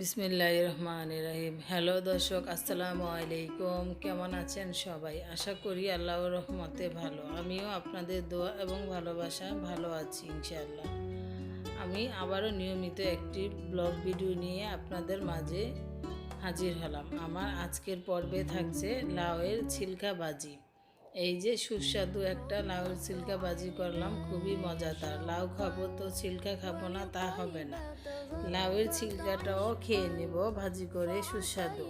বিসমিল্লাহ রহমান রহিম হ্যালো দর্শক, আসসালামু আলাইকুম। কেমন আছেন সবাই? আশা করি আল্লাহর রহমতে ভালো। আমিও আপনাদের দোয়া এবং ভালোবাসা ভালো আছি, ইনশাআল্লাহ। আমি আবারও নিয়মিত একটি ব্লগ ভিডিও নিয়ে আপনাদের মাঝে হাজির হলাম। আমার আজকের পর্বে থাকছে লাউয়ের ছিলকা বাজি এই যে সুস্বাদু একটা লাউয়ের ছিলকা বাজি করলাম, খুবই মজাদার। লাউ খাব তো ছিলকা খাব না, তা হবে না। লাউয়ের ছিলকাটাও খেয়ে নেব, ভাজি করে সুস্বাদু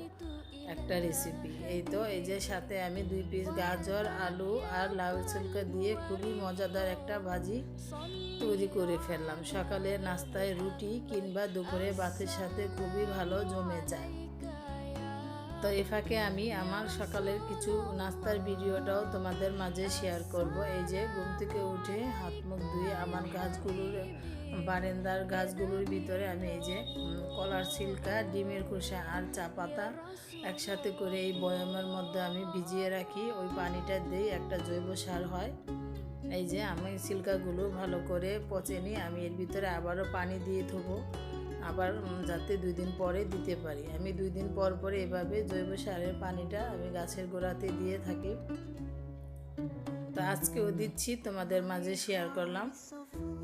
একটা রেসিপি এই তো, এই যে সাথে আমি দুই পিস গাজর, আলু আর লাউয়ের ছিলকা দিয়ে খুবই মজাদার একটা ভাজি তৈরি করে ফেললাম। সকালে নাস্তায় রুটি কিংবা দুপুরে ভাতের সাথে খুবই ভালো জমে যায়। তো এ আমি আমার সকালের কিছু নাস্তার ভিডিওটাও তোমাদের মাঝে শেয়ার করব। এই যে ঘুম থেকে উঠে হাত মুখ ধুয়ে আমার গাছগুলোর, বারেন্দার গাছগুলোর ভিতরে আমি এই যে কলার ছিলকা, ডিমের খোসা আর চা পাতা একসাথে করে এই বয়ামের মধ্যে আমি ভিজিয়ে রাখি। ওই পানিটা দিই একটা জৈব সার হয়। এই যে আমি সিল্কাগুলো ভালো করে পচে নিই আমি এর ভিতরে আবারও পানি দিয়ে থবো আবার যাতে দুই দিন পরে দিতে পারি। আমি দুই দিন পর পরে এভাবে জৈব সারের পানিটা আমি গাছের গোড়াতে দিয়ে থাকি। তো আজকেও দিচ্ছি, তোমাদের মাঝে শেয়ার করলাম।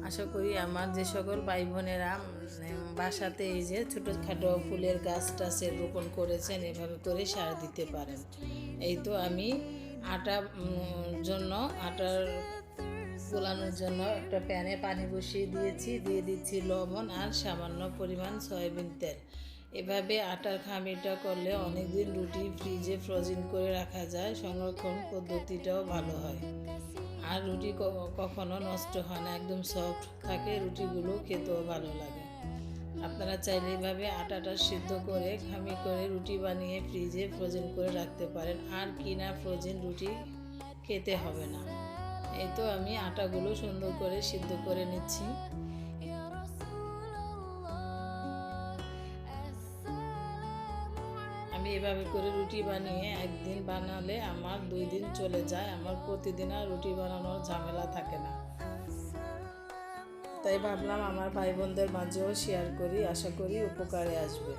আশা করি আমার যে সকল ভাই বোনেরা বাসাতে এই যে ছোটোখাটো ফুলের গাছ টাছের রোপণ করেছেন, এভাবে করে সার দিতে পারেন। এই তো আমি আটা জন্য আটার গোলানোর জন্য একটা প্যানে পানি বসিয়ে দিয়েছি। দিয়ে দিচ্ছি লবণ আর সামান্য পরিমাণ সয়াবিন তেল। এভাবে আটার খামিটা করলে অনেকদিন রুটি ফ্রিজে ফ্রোজেন করে রাখা যায়। সংরক্ষণ পদ্ধতিটাও ভালো হয়। আর রুটি কখনো নষ্ট হয় না, একদম সফট থাকে, রুটিগুলো খেতেও ভালো লাগে। আপনারা চাইলে এভাবে আটাটা সিদ্ধ করে, খামি করে রুটি বানিয়ে ফ্রিজে ফ্রোজেন করে রাখতে পারেন। আর কিনা ফ্রোজেন রুটি খেতে হবে না। এই তো আমি আটাগুলো সুন্দর করে সিদ্ধ করে নিচ্ছি। আমি এভাবে করে রুটি বানিয়ে একদিন বানালে আমার দুই দিন চলে যায়, আমার প্রতিদিন আর রুটি বানানোর ঝামেলা থাকে না। তাই ভাবলাম আমার ভাই বোনদের মাঝেও শেয়ার করি, আশা করি উপকারে আসবে।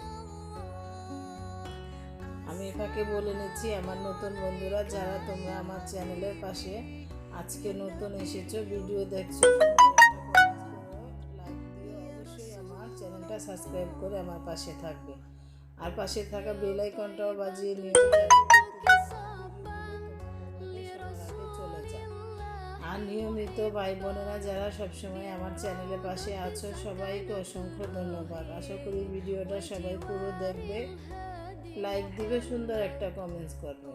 আমি ফাঁকে বলে নিচ্ছি, আমার নতুন বন্ধুরা, যারা তোমরা আমার চ্যানেলের পাশে আজকে নতুন এসেছ, ভিডিও দেখছ লাইক দিয়ে অবশ্যই আমার চ্যানেলটা সাবস্ক্রাইব করে আমার পাশে থাকবে। আর পাশে থাকা বেল আইকনটাও বাজিয়ে নিয়ে চলে যায়। আর নিয়মিত ভাই বোনেরা যারা সবসময় আমার চ্যানেলের পাশে আছো, সবাইকে অসংখ্য ধন্যবাদ। আশা করি ভিডিওটা সবাই পুরো দেখবে লাইক দিবে, সুন্দর একটা কমেন্টস করবে।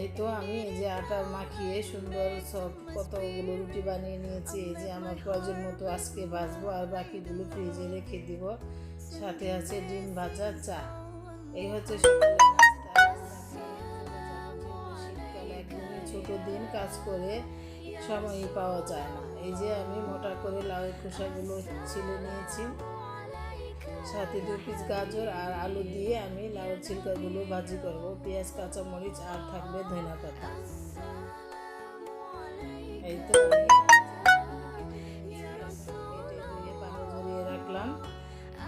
এই তো আমি এই যে আটা মাখিয়ে সুন্দর সব কতগুলো রুটি বানিয়ে নিয়েছি, এই যে আমার প্রয়োজন মতো আজকে ভাজবো আর বাকিগুলো ফ্রিজে রেখে দিব। সাথে আছে ডিম ভাজা চা। এই হচ্ছে শীতকালে ছোট দিন, কাজ করে সময়ই পাওয়া যায় না। এই যে আমি মোটা করে লাউয়ের খোসাগুলো ছিলে নিয়েছি। সাথে দু পিস গাজর আর আলু দিয়ে আমি লাউ ছিলকাগুলো ভাজি করব। পেঁয়াজ, কাঁচামরিচ আর থাকবে ধনা পাতা। এই তো রাখলাম।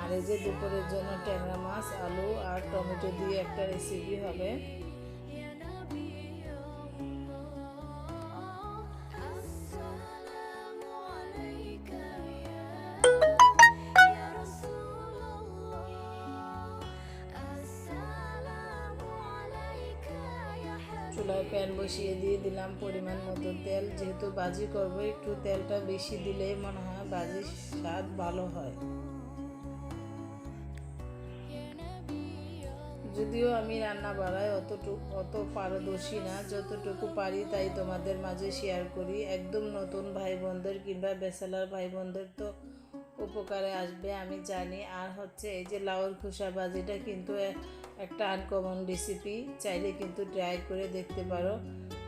আর এই যে দুপুরের জন্য ট্যাংরা মাছ, আলু আর টমেটো দিয়ে একটা রেসিপি হবে। প্যান বসিয়ে দিয়ে দিলাম পরিমাণ মতো তেল। যেহেতু বাজি করব, একটু তেলটা বেশি দিলেই মনে হয় বাজির স্বাদ ভালো হয়। যদিও আমি রান্না বাড়ায় অতটুকু, অত পারদর্শী না, যতটুকু পারি তাই তোমাদের মাঝে শেয়ার করি। একদম নতুন ভাই বোনদের কিংবা বেসালার ভাই বোনদের তো উপকারে আসবে, আমি জানি। আর হচ্ছে এই যে লাউর খোসা বাজিটা কিন্তু একটা আনকমন রেসিপি চাইলে কিন্তু ট্রাই করে দেখতে পারো,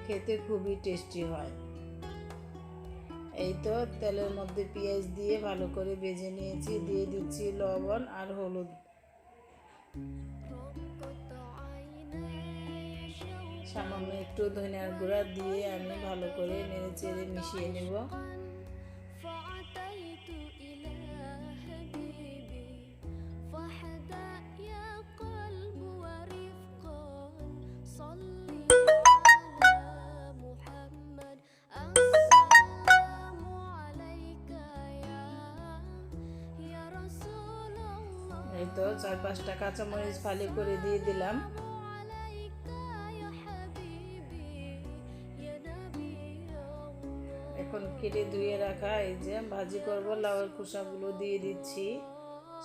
খেতে খুবই টেস্টি হয়। এই তো তেলের মধ্যে পেঁয়াজ দিয়ে ভালো করে ভেজে নিয়েছি, দিয়ে দিচ্ছি লবণ আর হলুদ। সামান্য একটু ধনিয়ার গুঁড়া দিয়ে আমি ভালো করে নেড়ে চেড়ে মিশিয়ে নেব। এই তো চার পাঁচটা কাঁচামরিচ ফালি করে দিয়ে দিলাম। এখন কেটে ধুয়ে রাখা এই যে ভাজি করব লাউয়ের খোসাগুলো দিয়ে দিচ্ছি।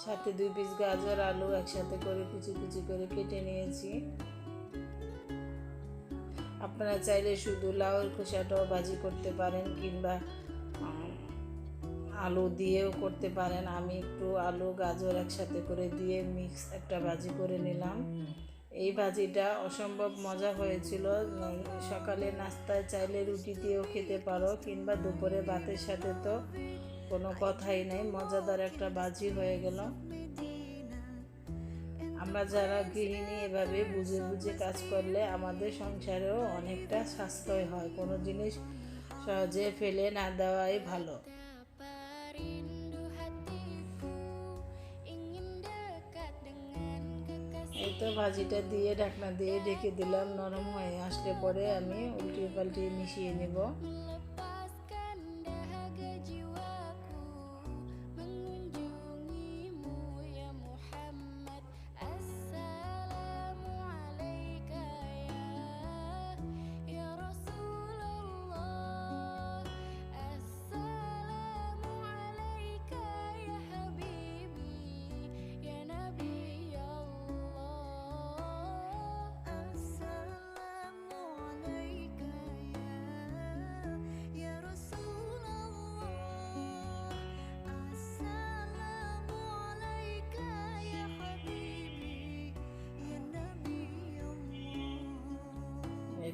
সাথে দুই পিস গাজর, আলু একসাথে করে কুচি কুচি করে কেটে নিয়েছি। আপনারা চাইলে শুধু লাউয়ের খোসাটাও ভাজি করতে পারেন কিংবা আলু দিয়েও করতে পারেন। আমি একটু আলু, গাজর একসাথে করে দিয়ে মিক্স একটা ভাজি করে নিলাম। এই ভাজিটা অসম্ভব মজা হয়েছিল। সকালে নাস্তায় চাইলে রুটি দিয়েও খেতে পারো কিংবা দুপুরে ভাতের সাথে তো কোনো কথাই নেই, মজাদার একটা বাজি হয়ে গেল। আমরা যারা গৃহিণী, এভাবে বুঝে বুঝে কাজ করলে আমাদের সংসারেও অনেকটা সাশ্রয় হয়। কোনো জিনিস সহজে ফেলে না দেওয়াই ভালো। এই তো ভাজিটা দিয়ে ঢাকনা দিয়ে ঢেকে দিলাম, নরম হয়ে আসলে পরে আমি উল্টিয়ে পাল্টিয়ে মিশিয়ে নেব।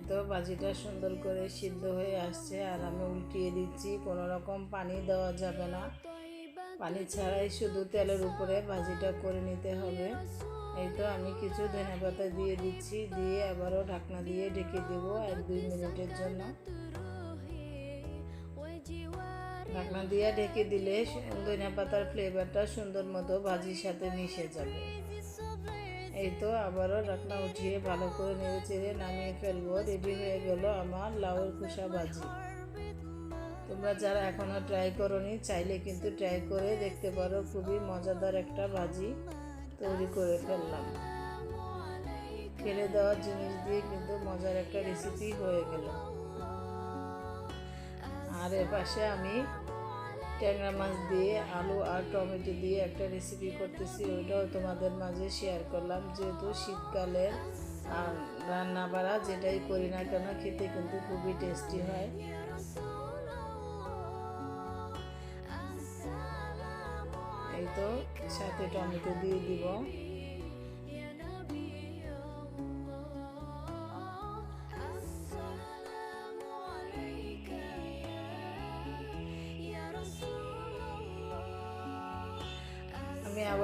তো ভাজিটা সুন্দর করে সিদ্ধ হয়ে আসছে আর আমি উল্টিয়ে দিচ্ছি, কোনো রকম পানি দেওয়া যাবে না। পানি ছাড়াই শুধু তেলের উপরে ভাজিটা করে নিতে হবে। এই তো আমি কিছু ধনে পাতা দিয়ে দিচ্ছি, দিয়ে আবারও ঢাকনা দিয়ে ঢেকে দেবো এক দুই মিনিটের জন্য। ঢাকনা দিয়ে ঢেকে দিলে ধনে পাতার ফ্লেভারটা সুন্দর মতো ভাজির সাথে মিশে যাবে। এই তো আবারও ঢাকনা উঠিয়ে ভালো করে নেড়ে চেড়ে নামিয়ে ফেলব। রেডি হয়ে গেল আমার লাউয়ের খোসা ভাজি। তোমরা যারা এখনও ট্রাই করোনি, চাইলে কিন্তু ট্রাই করে দেখতে পারো, খুবই মজাদার একটা ভাজি তৈরি করে ফেললাম। ফেলে দেওয়ার জিনিস দিয়ে কিন্তু মজার একটা রেসিপি হয়ে গেল। আর এ পাশে আমি ট্যাংরা মাছ দিয়ে, আলু আর টমেটো দিয়ে একটা রেসিপি করতেছি। ওইটাও তোমাদের মাঝে শেয়ার করলাম। যেহেতু শীতকালে রান্না বাড়া যেটাই করি না কেন, খেতে কিন্তু খুবই টেস্টি হয়। এই তো, সাথে টমেটো দিয়ে দিব।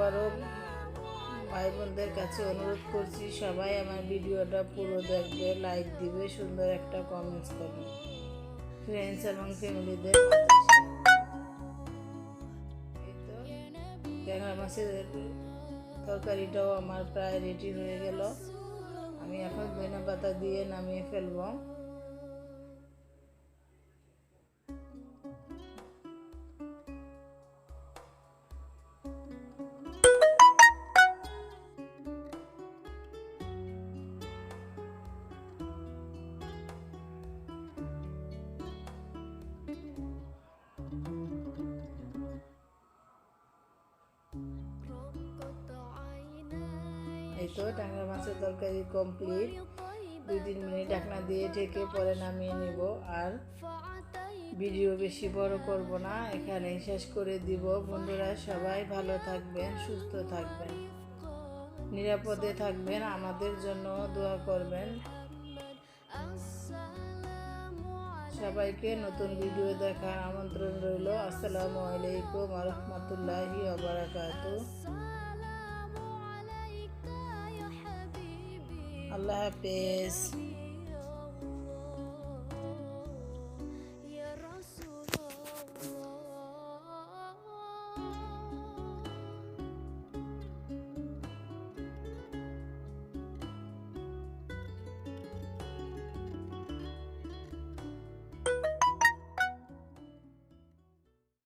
আবারও ভাই বোনদের কাছে অনুরোধ করছি, সবাই আমার ভিডিওটা পুরো দেখবে লাইক দিবে, সুন্দর একটা কমেন্টস করবে। ফ্রেন্ডস এবং ফ্যামিলিদের মাছের তরকারিটাও আমার প্রায় রেডি হয়ে গেল। আমি এখন ধনে পাতা দিয়ে নামিয়ে ফেলব। এই তো মাছের তরকারি কমপ্লিট দুই তিন মিনিট ঢাকনা দিয়ে ঢেকে পরে নামিয়ে নিব। আর ভিডিও বেশি বড় করব না, এখানেই শেষ করে দিব। বন্ধুরা, সবাই ভালো থাকবেন, সুস্থ থাকবেন, নিরাপদে থাকবেন। আমাদের জন্য দোয়া করবেন। সবাইকে নতুন ভিডিও দেখার আমন্ত্রণ রইল। আসসালামু আলাইকুম রহমতুল্লাহি আবরাকাত আল্লাহ হাফেজ।